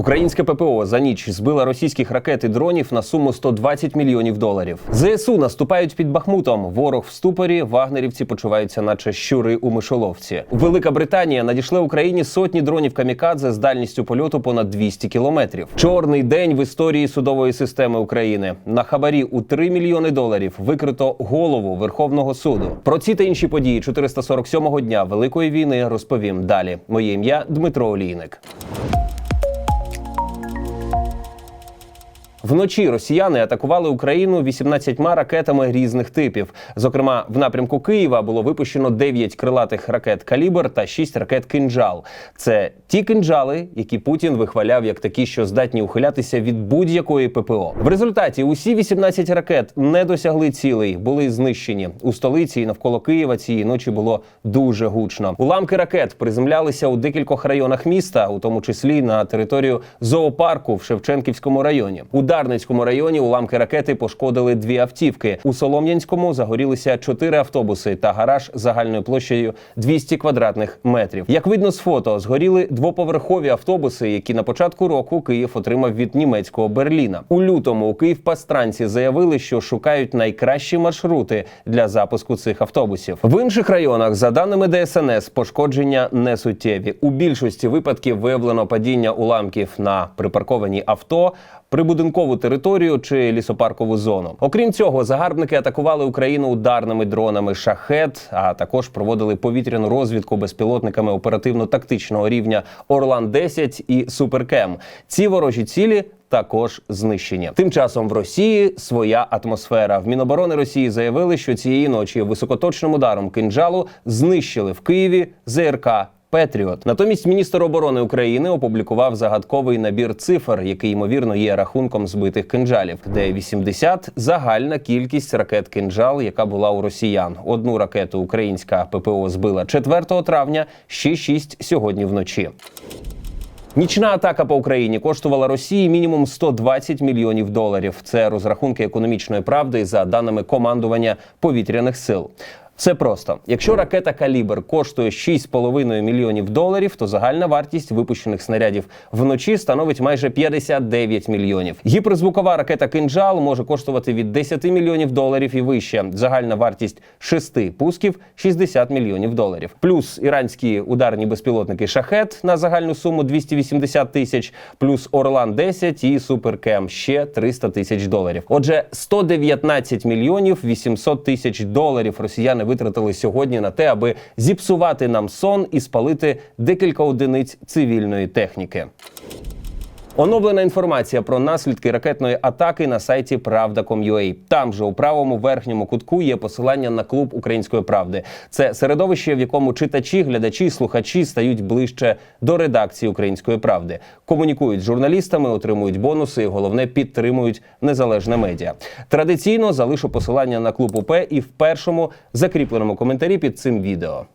Українське ППО за ніч збила російських ракет і дронів на суму 120 мільйонів доларів. ЗСУ наступають під Бахмутом. Ворог в ступорі. Вагнерівці почуваються, наче щури у мишоловці. Велика Британія надійшла Україні сотні дронів камікадзе з дальністю польоту понад 200 кілометрів. Чорний день в історії судової системи України. На хабарі у 3 мільйони доларів викрито голову Верховного суду. Про ці та інші події 447-го дня Великої війни розповім далі. Моє ім'я Дмитро Олійник. Вночі росіяни атакували Україну 18 ракетами різних типів. Зокрема, в напрямку Києва було випущено 9 крилатих ракет Калібр та 6 ракет Кинджал. Це ті кинджали, які Путін вихваляв як такі, що здатні ухилятися від будь-якої ППО. В результаті усі 18 ракет не досягли цілей, були знищені у столиці і навколо Києва. Цієї ночі було дуже гучно. Уламки ракет приземлялися у декількох районах міста, у тому числі на територію зоопарку в Шевченківському районі. Дарницькому районі уламки ракети пошкодили дві автівки. У Солом'янському загорілися чотири автобуси та гараж загальною площею 200 квадратних метрів. Як видно з фото, згоріли двоповерхові автобуси, які на початку року Київ отримав від німецького Берліна. У лютому у Київпастранці заявили, що шукають найкращі маршрути для запуску цих автобусів. В інших районах, за даними ДСНС, пошкодження не суттєві. У більшості випадків виявлено падіння уламків на припарковані авто прибудинкову територію чи лісопаркову зону. Окрім цього, загарбники атакували Україну ударними дронами шахет, а також проводили повітряну розвідку безпілотниками оперативно-тактичного рівня Орлан 10 і Суперкем. Ці ворожі цілі. Також знищені. Тим часом в Росії своя атмосфера. В Міноборони Росії заявили, що цієї ночі високоточним ударом кинджалу знищили в Києві ЗРК Петріот. Натомість міністр оборони України опублікував загадковий набір цифр, який ймовірно є рахунком збитих кинджалів, де 80 – загальна кількість ракет кинджал, яка була у росіян. Одну ракету українська ППО збила 4 травня, ще 6 сьогодні вночі. Нічна атака по Україні коштувала Росії мінімум 120 мільйонів доларів. Це розрахунки економічної правди за даними командування повітряних сил. Все просто. Якщо ракета Калібр коштує 6,5 мільйонів доларів, то загальна вартість випущених снарядів вночі становить майже 59 мільйонів. Гіперзвукова ракета Кинджал може коштувати від 10 мільйонів доларів і вище. Загальна вартість шести пусків 60 мільйонів доларів. Плюс іранські ударні безпілотники Шахет на загальну суму 280 тисяч, плюс Орлан 10 і Суперкем ще 300 тисяч доларів. Отже, 119 мільйонів 800 тисяч доларів росіяни витратили сьогодні на те, аби зіпсувати нам сон і спалити декілька одиниць цивільної техніки. Оновлена інформація про наслідки ракетної атаки на сайті Правда.com.ua. Там же у правому верхньому кутку є посилання на клуб української правди. Це середовище, в якому читачі, глядачі, слухачі стають ближче до редакції української правди, комунікують з журналістами, отримують бонуси. і Головне підтримують незалежне медіа. Традиційно залишу посилання на клуб УП і в першому закріпленому коментарі під цим відео.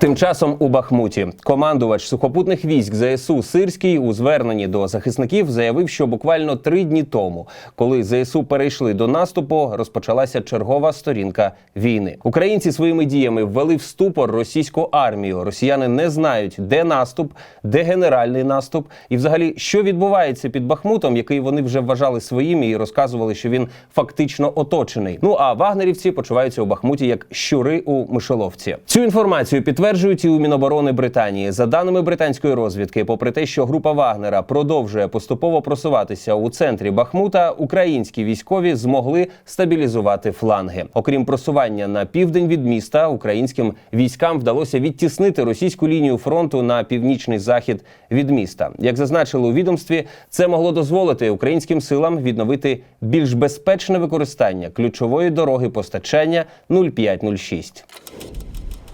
Тим часом у Бахмуті командувач сухопутних військ ЗСУ Сирський у зверненні до захисників заявив, що буквально три дні тому, коли ЗСУ перейшли до наступу, розпочалася чергова сторінка війни. Українці своїми діями ввели в ступор російську армію. Росіяни не знають, де наступ, де генеральний наступ, і взагалі що відбувається під Бахмутом, який вони вже вважали своїм і розказували, що він фактично оточений. Ну а вагнерівці почуваються у Бахмуті як щури у мишоловці. Цю інформацію підтверджують і у Міноборони Британії. За даними британської розвідки, попри те, що група Вагнера продовжує поступово просуватися у центрі Бахмута, українські військові змогли стабілізувати фланги. Окрім просування на південь від міста, українським військам вдалося відтіснити російську лінію фронту на північний захід від міста. Як зазначили у відомстві, це могло дозволити українським силам відновити більш безпечне використання ключової дороги постачання 0506.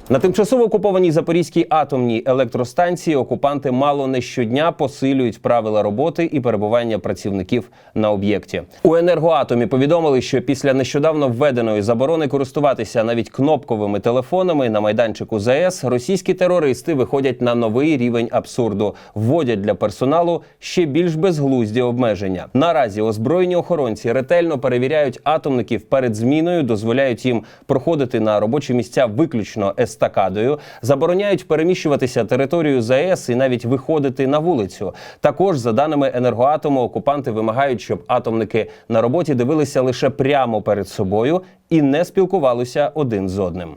На тимчасово окупованій Запорізькій атомній електростанції окупанти мало не щодня посилюють правила роботи і перебування працівників на об'єкті. У енергоатомі повідомили, що після нещодавно введеної заборони користуватися навіть кнопковими телефонами на майданчику ЗАЕС російські терористи виходять на новий рівень абсурду, вводять для персоналу ще більш безглузді обмеження. Наразі озброєні охоронці ретельно перевіряють атомників перед зміною, дозволяють їм проходити на робочі місця виключно естакадою, забороняють переміщуватися територію ЗАЕС і навіть виходити на вулицю. Також, за даними енергоатому, окупанти вимагають, щоб атомники на роботі дивилися лише прямо перед собою і не спілкувалися один з одним.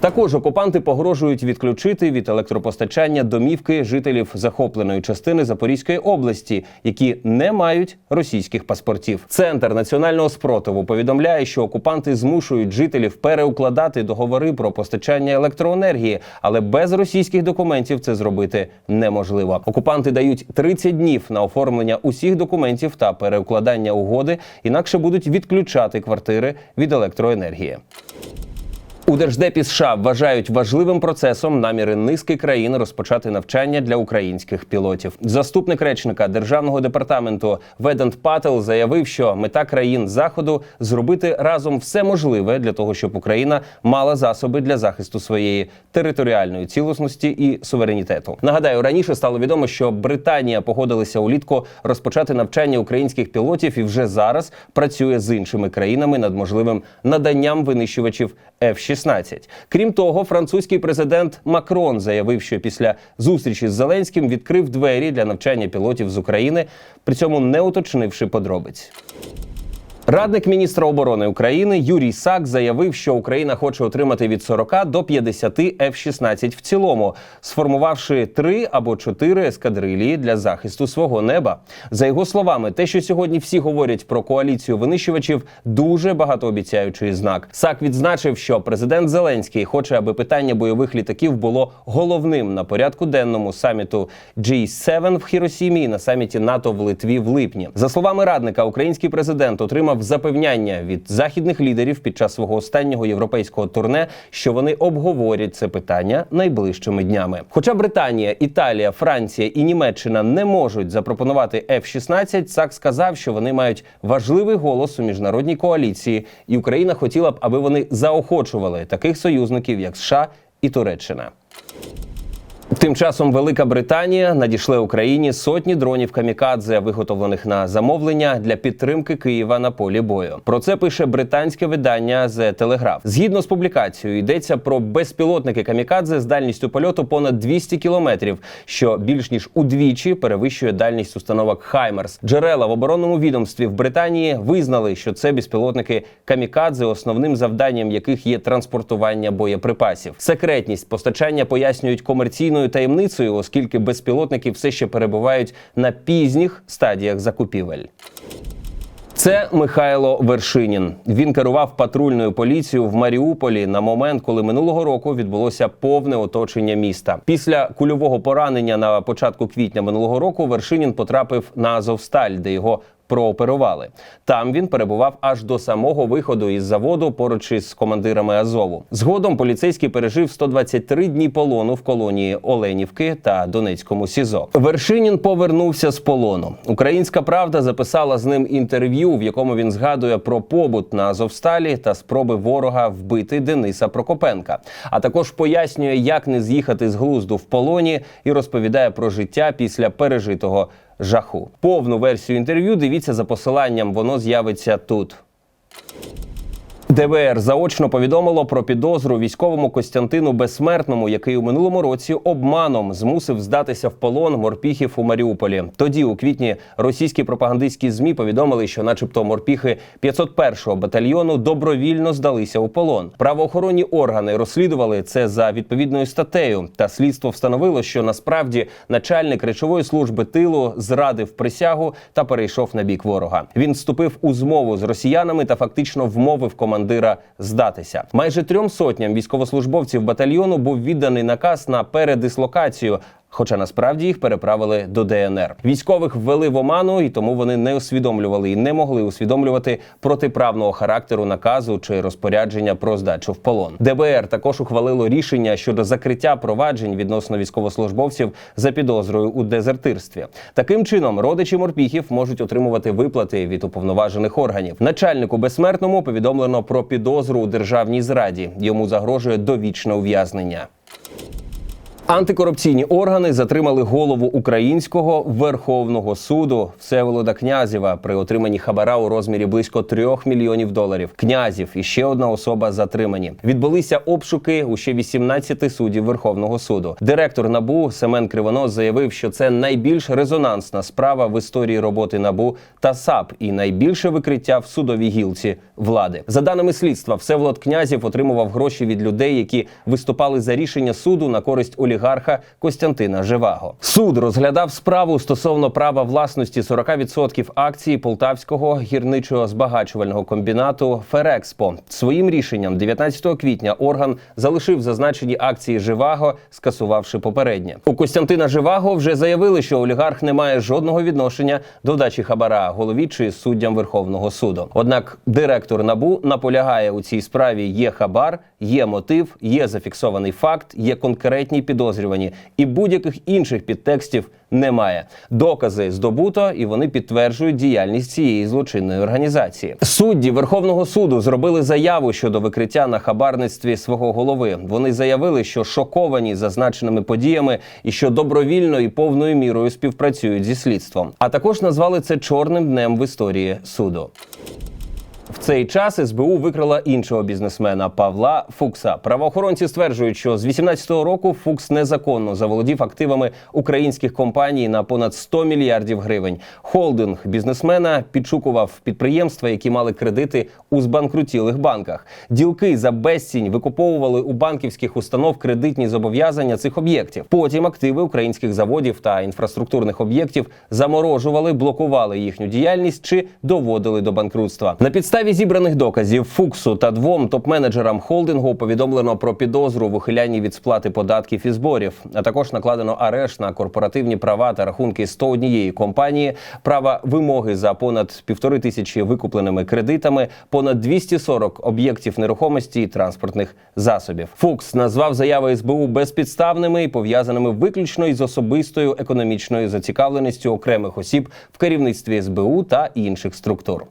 Також окупанти погрожують відключити від електропостачання домівки жителів захопленої частини Запорізької області, які не мають російських паспортів. Центр національного спротиву повідомляє, що окупанти змушують жителів переукладати договори про постачання електроенергії, але без російських документів це зробити неможливо. Окупанти дають 30 днів на оформлення усіх документів та переукладання угоди, інакше будуть відключати квартири від електроенергії. У Держдепі США вважають важливим процесом наміри низки країн розпочати навчання для українських пілотів. Заступник речника державного департаменту Ведант Пател заявив, що мета країн заходу зробити разом все можливе для того, щоб Україна мала засоби для захисту своєї територіальної цілісності і суверенітету. Нагадаю, раніше стало відомо, що Британія погодилася улітку розпочати навчання українських пілотів і вже зараз працює з іншими країнами над можливим наданням винищувачів F-16. Крім того, французький президент Макрон заявив, що після зустрічі з Зеленським відкрив двері для навчання пілотів з України, при цьому не уточнивши подробиць. Радник міністра оборони України Юрій Сак заявив, що Україна хоче отримати від 40 до 50 F-16 в цілому, сформувавши три або чотири ескадрилії для захисту свого неба. За його словами, те, що сьогодні всі говорять про коаліцію винищувачів, дуже багатообіцяючий знак. Сак відзначив, що президент Зеленський хоче, аби питання бойових літаків було головним на порядку денному саміту G7 в Хіросімі і на саміті НАТО в Литві в липні. За словами радника, український президент отримав запевняння від західних лідерів під час свого останнього європейського турне, що вони обговорять це питання найближчими днями. Хоча Британія, Італія, Франція і Німеччина не можуть запропонувати F-16, Сак сказав, що вони мають важливий голос у міжнародній коаліції, і Україна хотіла б, аби вони заохочували таких союзників, як США і Туреччина. Тим часом Велика Британія надійшли Україні сотні дронів камікадзе, виготовлених на замовлення для підтримки Києва на полі бою. Про це пише британське видання The Telegraph. Згідно з публікацією, йдеться про безпілотники камікадзе з дальністю польоту понад 200 кілометрів, що більш ніж удвічі перевищує дальність установок Хаймерс. Джерела в оборонному відомстві в Британії визнали, що це безпілотники камікадзе, основним завданням яких є транспортування боєприпасів. Секретність постачання пояснюють комерційною таємницею, оскільки безпілотники все ще перебувають на пізніх стадіях закупівель. Це Михайло Вершинін. Він керував патрульною поліцією в Маріуполі на момент, коли минулого року відбулося повне оточення міста. Після кульового поранення на початку квітня минулого року Вершинін потрапив на Азовсталь, де його прооперували. Там він перебував аж до самого виходу із заводу поруч із командирами Азову. Згодом поліцейський пережив 123 дні полону в колонії Оленівки та Донецькому СІЗО. Вершинін повернувся з полону. Українська правда записала з ним інтерв'ю, в якому він згадує про побут на Азовсталі та спроби ворога вбити Дениса Прокопенка. А також пояснює, як не з'їхати з глузду в полоні, і розповідає про життя після пережитого жаху. Повну версію інтерв'ю дивіться за посиланням, воно з'явиться тут. ДБР заочно повідомило про підозру військовому Костянтину Безсмертному, який у минулому році обманом змусив здатися в полон морпіхів у Маріуполі. Тоді, у квітні, російські пропагандистські змі повідомили, що, начебто, морпіхи 501-го батальйону добровільно здалися у полон. Правоохоронні органи розслідували це за відповідною статтею, та слідство встановило, що насправді начальник речової служби тилу зрадив присягу та перейшов на бік ворога. Він вступив у змову з росіянами та фактично вмовив командира здатися. Майже трьом сотням військовослужбовців батальйону був відданий наказ на передислокацію. Хоча насправді їх переправили до ДНР. Військових ввели в оману, і тому вони не усвідомлювали і не могли усвідомлювати протиправного характеру наказу чи розпорядження про здачу в полон. ДБР також ухвалило рішення щодо закриття проваджень відносно військовослужбовців за підозрою у дезертирстві. Таким чином, родичі морпіхів можуть отримувати виплати від уповноважених органів. Начальнику безсмертному повідомлено про підозру у державній зраді. Йому загрожує довічне ув'язнення. Антикорупційні органи затримали голову українського верховного суду Всеволода Князєва при отриманні хабара у розмірі близько трьох мільйонів доларів. Князів і ще одна особа затримані. Відбулися обшуки у ще 18 суддів Верховного суду. Директор набу Семен Кривонос заявив, що це найбільш резонансна справа в історії роботи набу та САП і найбільше викриття в судовій гілці влади. За даними слідства, Всеволод Князів отримував гроші від людей, які виступали за рішення суду на користь олігарха Костянтина Живаго. Суд розглядав справу стосовно права власності 40% акцій полтавського гірничого збагачувального комбінату Ферекспо. Своїм рішенням 19 квітня орган залишив зазначені акції Живаго, скасувавши попереднє. У Костянтина Живаго вже заявили, що олігарх не має жодного відношення до дачі хабара голові чи суддям Верховного суду. Однак директор набу наполягає у цій справі є хабар, є мотив, є зафіксований факт, є конкретні підозрювані, і будь-яких інших підтекстів немає. Докази здобуто, і вони підтверджують діяльність цієї злочинної організації. Судді Верховного суду зробили заяву щодо викриття на хабарництві свого голови. Вони заявили, що шоковані зазначеними подіями і що добровільно і повною мірою співпрацюють зі слідством. А також назвали це чорним днем в історії суду. В цей час СБУ викрила іншого бізнесмена Павла Фукса. Правоохоронці стверджують, що з 18-го року Фукс незаконно заволодів активами українських компаній на понад 100 мільярдів гривень. Холдинг бізнесмена підшукував підприємства, які мали кредити у збанкрутілих банках. Ділки за безцінь викуповували у банківських установ кредитні зобов'язання цих об'єктів. Потім активи українських заводів та інфраструктурних об'єктів заморожували, блокували їхню діяльність чи доводили до банкрутства. На підставі зібраних доказів Фуксу та двом топ-менеджерам холдингу повідомлено про підозру в ухилянні від сплати податків і зборів. А також накладено арешт на корпоративні права та рахунки 101 компанії, права вимоги за понад півтори тисячі викупленими кредитами, понад 240 об'єктів нерухомості і транспортних засобів. Фукс назвав заяви СБУ безпідставними і пов'язаними виключно із особистою економічною зацікавленістю окремих осіб в керівництві СБУ та інших структур.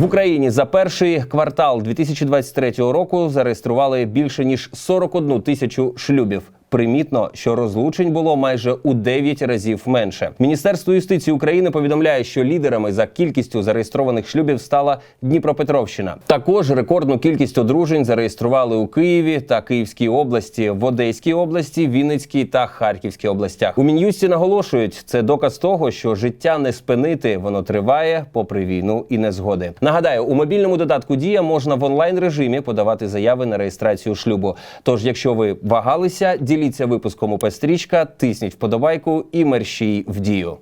В Україні за перший квартал 2023 року зареєстрували більше ніж 41 тисячу шлюбів. Примітно, що розлучень було майже у 9 разів менше. Міністерство юстиції України повідомляє, що лідерами за кількістю зареєстрованих шлюбів стала Дніпропетровщина. Також рекордну кількість одружень зареєстрували у Києві та Київській області, в Одеській області, Вінницькій та Харківській областях. У мін'юсті наголошують, це доказ того, що життя не спинити, воно триває попри війну і незгоди. Нагадаю, у мобільному додатку Дія можна в онлайн режимі подавати заяви на реєстрацію шлюбу. Тож, якщо ви вагалися, діліться випуском у пестрічка, тисніть вподобайку і мерщій в дію.